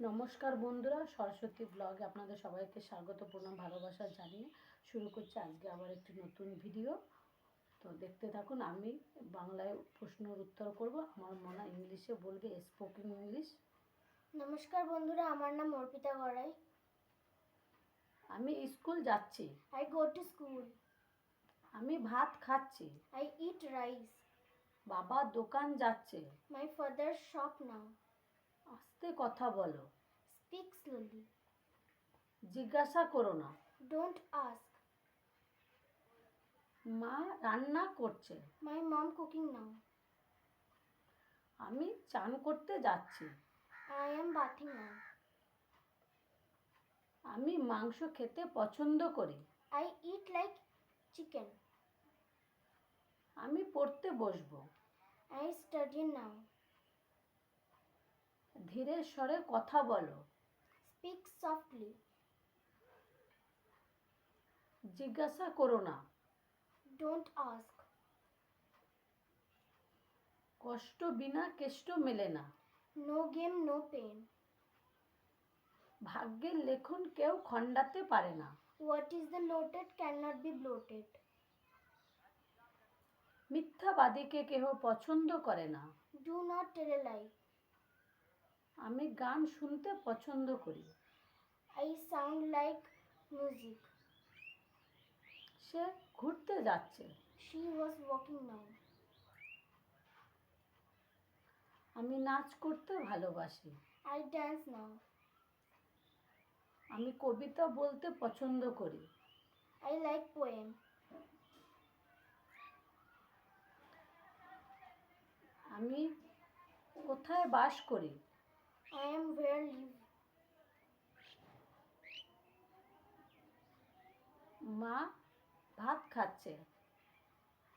নমস্কার বন্ধুরা সরস্বতী ব্লগে আপনাদের সবাইকে স্বাগত প্রণাম ভালোবাসা জানিয়ে শুরু করছি আজকে আবার একটি নতুন ভিডিও তো দেখতে থাকুন আমি বাংলায় প্রশ্নের উত্তর করব। আমার মনে হয় ইংলিশে বলবে স্পোকেন ইংলিশ নমস্কার বন্ধুরা আমার নাম অর্পিতা গড়াই। আমি স্কুল যাচ্ছি। আই গো টু স্কুল আমি ভাত খাচ্ছি। আই ইট রাইস বাবা দোকান যাচ্ছে। মাই ফাদার শপ নাও আস্তে কথা বলো। স্পিক স্লোলি জিজ্ঞাসা করো না। ডোন্ট আস্ক মা রান্না করছে। মাই মম কুকিং নাও আমি চান করতে যাচ্ছি। আই এম বাথিং নাও আমি মাংস খেতে পছন্দ করি। আই ইট লাইক চিকেন আমি পড়তে বসবো। আই স্টাডি নাও ধীরে স্বরে কথা বলো। স্পিক সফটলি জিজ্ঞাসা করো না। ডোন্ট আস্ক কষ্ট বিনা কেষ্ট মেলে না। নো গেম নো পেন ভাগ্যের লেখন কেউ খণ্ডাতে পারে না। What is the allotted can not be blotted মিথ্যাবাদীকে কেহ পছন্দ করে না। ডু নট টেল লাই আমি গান শুনতে পছন্দ করি। আই সাউন্ড লাইক মিউজিক সে ঘুরতে যাচ্ছে। শি ওয়াজ ওয়াকিং নাও আমি নাচ করতে ভালোবাসি। I dance now. আমি কবিতা বলতে পছন্দ করি। আই লাইক পোয়েম আমি কোথায় বাস করি? I am where live. মা ভাত খাচ্ছে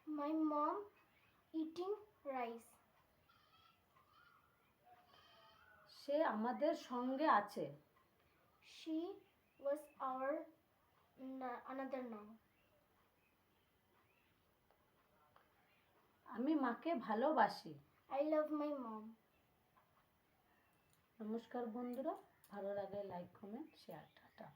My mom eating rice. সে আমাদের সঙ্গে আছে She was our n- another now. আমি মাকে ভালোবাসি I love my mom. নমস্কার বন্ধুরা ভালো লাগে লাইক কমেন্ট শেয়ার টাটা।